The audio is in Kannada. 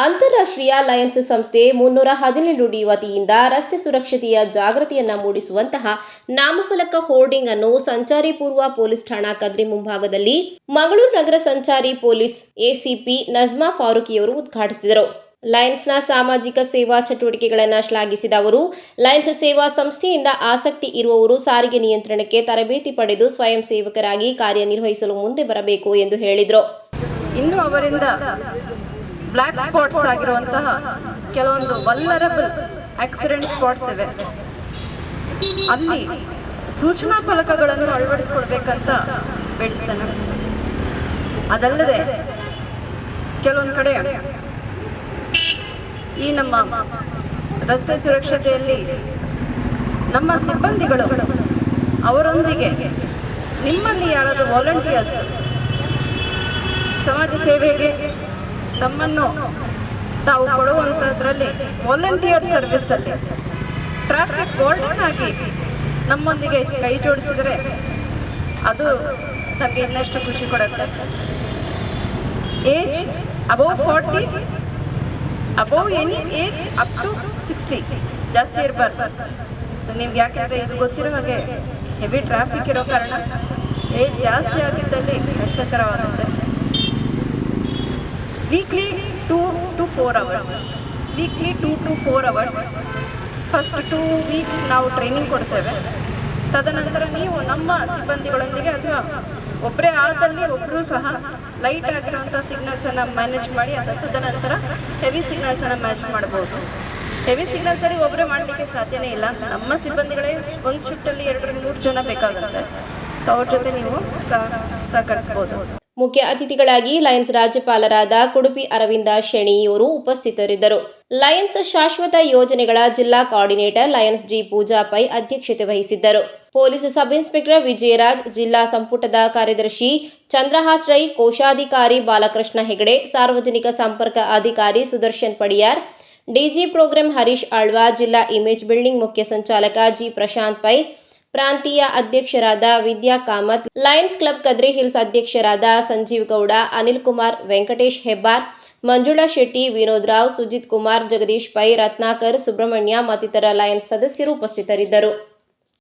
ಅಂತಾರಾಷ್ಟ್ರೀಯ ಲಯನ್ಸ್ ಸಂಸ್ಥೆ ಮುನ್ನೂರ ಹದಿನೇಳು ಡಿ ವತಿಯಿಂದ ರಸ್ತೆ ಸುರಕ್ಷತೆಯ ಜಾಗೃತಿಯನ್ನು ಮೂಡಿಸುವಂತಹ ನಾಮಫಲಕ ಹೋರ್ಡಿಂಗ್ ಅನ್ನು ಸಂಚಾರಿ ಪೂರ್ವ ಪೊಲೀಸ್ ಠಾಣಾ ಕದ್ರಿ ಮುಂಭಾಗದಲ್ಲಿ ಮಂಗಳೂರು ನಗರ ಸಂಚಾರಿ ಪೊಲೀಸ್ ಎಸಿಪಿ ನಜ್ಮಾ ಫಾರೂಕಿಯವರು ಉದ್ಘಾಟಿಸಿದರು. ಲಯನ್ಸ್ನ ಸಾಮಾಜಿಕ ಸೇವಾ ಚಟುವಟಿಕೆಗಳನ್ನು ಶ್ಲಾಘಿಸಿದ ಅವರು, ಲಯನ್ಸ್ ಸೇವಾ ಸಂಸ್ಥೆಯಿಂದ ಆಸಕ್ತಿ ಇರುವವರು ಸಾರಿಗೆ ನಿಯಂತ್ರಣಕ್ಕೆ ತರಬೇತಿ ಪಡೆದು ಸ್ವಯಂ ಸೇವಕರಾಗಿ ಕಾರ್ಯನಿರ್ವಹಿಸಲು ಮುಂದೆ ಬರಬೇಕು ಎಂದು ಹೇಳಿದರು. ಇನ್ನು ಅವರಿಂದ ಬ್ಲ್ಯಾಕ್ ಸ್ಪಾಟ್ಸ್ ಆಗಿರುವಂತಹ ಕೆಲವೊಂದು ವಲ್ಲರಬಲ್ ಆಕ್ಸಿಡೆಂಟ್ ಸ್ಪಾಟ್ಸ್ ಇವೆ. ಅಲ್ಲಿ ಸೂಚನಾ ಫಲಕಗಳನ್ನು ಅಳವಡಿಸ್ಕೊಳ್ಬೇಕಂತ ಬೆಳೆಸ್ತೇನೆ ಅದಲ್ಲದೆ ಕೆಲವೊಂದು ಕಡೆ ಈ ನಮ್ಮ ರಸ್ತೆ ಸುರಕ್ಷತೆಯಲ್ಲಿ ನಮ್ಮ ಸಿಬ್ಬಂದಿಗಳು ಅವರೊಂದಿಗೆ ನಿಮ್ಮಲ್ಲಿ ಯಾರಾದರೂ ವಾಲಂಟಿಯರ್ಸ್ ಸಮಾಜ ಸೇವೆಗೆ ತಮ್ಮನ್ನು ತಾವು ಕೊಡುವಂಥದ್ರಲ್ಲಿ ವಾಲಂಟಿಯರ್ ಸರ್ವಿಸಲ್ಲಿ ಟ್ರಾಫಿಕ್ ವಾರ್ಡನ್ ಆಗಿ ನಮ್ಮೊಂದಿಗೆ ಕೈ ಜೋಡಿಸಿದರೆ ಅದು ನಮಗೆ ಇನ್ನಷ್ಟು ಖುಷಿ ಕೊಡುತ್ತೆ. Age above forty above any age up to sixty ಜಾಸ್ತಿ ಇರಬಾರ್ದು. ಸೊ ನಿಮ್ಗೆ ಯಾಕೆಂದರೆ ಇದು ಗೊತ್ತಿರೋ ಹಾಗೆ ಹೆವಿ ಟ್ರಾಫಿಕ್ ಇರೋ ಕಾರಣ ಏಜ್ ಜಾಸ್ತಿ ಆಗಿದ್ದಲ್ಲಿ ಕಷ್ಟಕರವಾಗುತ್ತೆ weekly two to four hours weekly two to four hours first two weeks ನಾವು ಟ್ರೈನಿಂಗ್ ಕೊಡ್ತೇವೆ. ತದನಂತರ ನೀವು ನಮ್ಮ ಸಿಬ್ಬಂದಿಗಳೊಂದಿಗೆ ಅಥವಾ ಒಬ್ಬರೇ ಆದಲ್ಲಿ ಒಬ್ಬರು ಸಹ ಲೈಟ್ ಆಗಿರುವಂಥ ಸಿಗ್ನಲ್ಸನ್ನು ಮ್ಯಾನೇಜ್ ಮಾಡಿ ಅದರ ತದನಂತರ ಹೆವಿ ಸಿಗ್ನಲ್ಸನ್ನು ಮ್ಯಾನೇಜ್ ಮಾಡ್ಬೋದು. ಹೆವಿ ಸಿಗ್ನಲ್ಸಲ್ಲಿ ಒಬ್ಬರೇ ಮಾಡಲಿಕ್ಕೆ ಸಾಧ್ಯನೇ ಇಲ್ಲ. ನಮ್ಮ ಸಿಬ್ಬಂದಿಗಳೇ ಒಂದು ಶಿಫ್ಟಲ್ಲಿ ಎರಡರಿಂದ ಮೂರು ಜನ ಬೇಕಾಗುತ್ತೆ. ಸೊ ಅವ್ರ ಜೊತೆ ನೀವು ಸಹ ಸಹಕರಿಸ್ಬೋದು. ಮುಖ್ಯ ಅತಿಥಿಗಳಾಗಿ ಲಯನ್ಸ್ ರಾಜ್ಯಪಾಲರಾದ ಕುಡುಪಿ ಅರವಿಂದ ಶೆಣಿಯವರು ಉಪಸ್ಥಿತರಿದ್ದರು. ಲಯನ್ಸ್ ಶಾಶ್ವತ ಯೋಜನೆಗಳ ಜಿಲ್ಲಾ coordinator Lions G Pooja Pai ಅಧ್ಯಕ್ಷತೆ ವಹಿಸಿದ್ದರು. ಪೊಲೀಸ್ ಸಬ್ ಇನ್ಸ್ಪೆಕ್ಟರ್ ವಿಜಯರಾಜ್, ಜಿಲ್ಲಾ ಸಂಪುಟದ ಕಾರ್ಯದರ್ಶಿ ಚಂದ್ರಹಾಸ್ ರೈ ಕೋಶಾಧಿಕಾರಿ ಬಾಲಕೃಷ್ಣ ಹೆಗಡೆ, ಸಾರ್ವಜನಿಕ ಸಂಪರ್ಕ ಅಧಿಕಾರಿ ಸುದರ್ಶನ್ ಪಡಿಯಾರ್, ಡಿಜಿ ಪ್ರೋಗ್ರಾಂ ಹರೀಶ್ ಆಳ್ವಾ, ಜಿಲ್ಲಾ ಇಮೇಜ್ ಬಿಲ್ಡಿಂಗ್ ಮುಖ್ಯ ಸಂಚಾಲಕ ಜಿ ಪ್ರಶಾಂತ್ ಪೈ ಪ್ರಾಂತೀಯ ಅಧ್ಯಕ್ಷರಾದ Vidya Kamath, Lions Club Kadri Hills ಅಧ್ಯಕ್ಷರಾದ ಸಂಜೀವ್ ಗೌಡ, ಅನಿಲ್ ಕುಮಾರ್, ವೆಂಕಟೇಶ್ ಹೆಬ್ಬಾರ್, ಮಂಜುಳಾ ಶೆಟ್ಟಿ, ವಿನೋದ್ ರಾವ್, ಸುಜಿತ್ ಕುಮಾರ್, ಜಗದೀಶ್ ಪೈ, ರತ್ನಾಕರ್, ಸುಬ್ರಹ್ಮಣ್ಯ ಮತ್ತಿತರ ಲಯನ್ಸ್ ಸದಸ್ಯರು ಉಪಸ್ಥಿತರಿದ್ದರು.